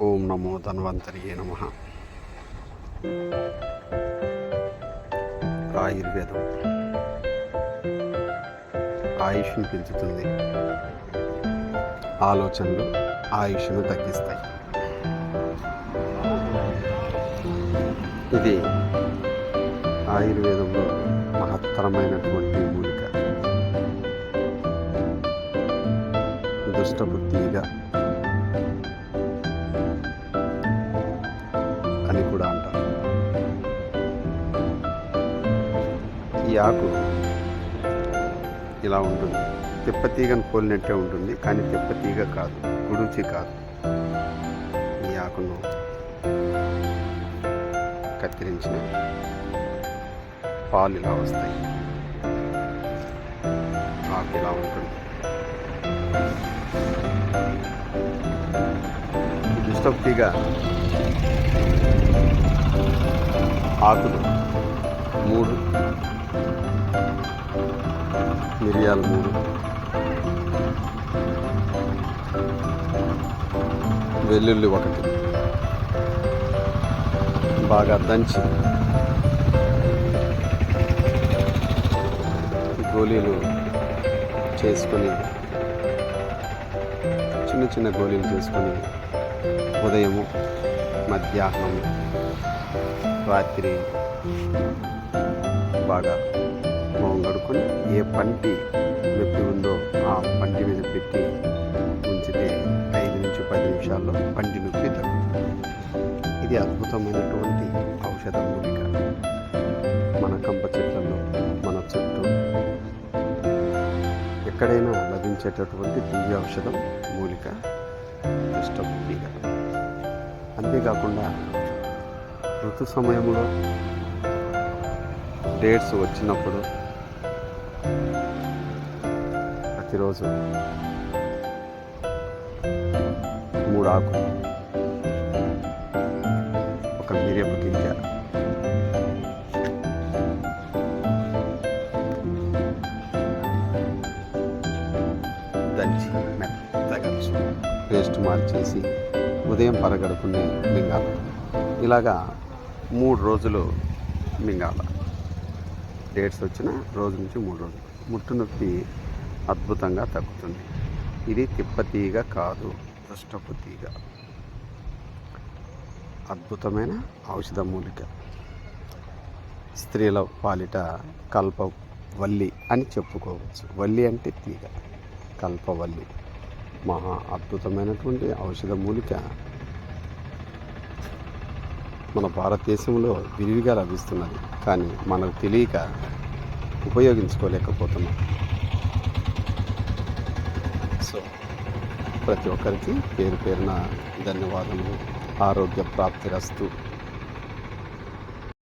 ఓం నమో ధన్వంతరియే నమ. ఆయుర్వేదం. ఆయుష్ని పెంచుతుంది. ఆలోచనలు ఆయుష్ను తగ్గిస్తాయి. ఇది ఆయుర్వేదంలో మహత్తరమైనటువంటి మూలిక. దుష్టబుద్ధిగా ఈ ఆకు ఇలా ఉంటుంది. తిప్పతీగను పోలినట్టే ఉంటుంది కానీ తిప్పతీగ కాదు గుడుచి కాదు. ఈ ఆకును కత్తిరించిన పాలు ఇలా వస్తాయి. ఆకు ఇలా ఉంటుంది. దుష్టప్తిగా ఆకులు మూడు మిరియాలు మూడు. వెల్లుల్లి ఒకటి. బాగా దంచి. గోళీలు చేసుకొని చిన్న చిన్న గోళీలు చేసుకొని ఉదయము మధ్యాహ్నం రాత్రి బాగా పంటి నొప్పి ఉందో ఆ పంటి మీద పెట్టి ఉంచితే ఐదు నుంచి పది నిమిషాల్లో పంటి నొప్పి తగ్గుతుంది. ఇది అద్భుతమైనటువంటి ఔషధ మూలిక. మన కంప చెట్లలో మన చుట్టూ ఎక్కడైనా లభించేటటువంటి దివ్య ఔషధం మూలిక ఇష్టపూర్తిక అంతేకాకుండా ఋతు సమయంలో డేట్స్ వచ్చినప్పుడు ప్రతిరోజు మూడు ఆకులు ఒక మిరియపు గింజ. దంచి మెత్తగా పేస్ట్ మార్చేసి ఉదయం పరగడుకునే మింగాల ఇలాగా మూడు రోజులు మింగాల డేట్స్ వచ్చిన రోజు నుంచి మూడు రోజులు. ముట్టు నొప్పి అద్భుతంగా తగ్గుతుంది. ఇది తిప్పతీగ కాదు దుష్టపు తీగ అద్భుతమైన ఔషధ మూలిక. స్త్రీల పాలిట కల్ప వల్లి అని చెప్పుకోవచ్చు. వల్లి అంటే తీగ. కల్పవల్లి. మహా అద్భుతమైనటువంటి ఔషధ మూలిక. మన భారతదేశంలో విరివిగా లభిస్తున్నది. కానీ మనకు తెలియక ఉపయోగించుకోలేకపోతున్నాం. ప్రతి ఒక్కరికి పేరు పేరున ధన్యవాదములు. ఆరోగ్య ప్రాప్తిరస్తు.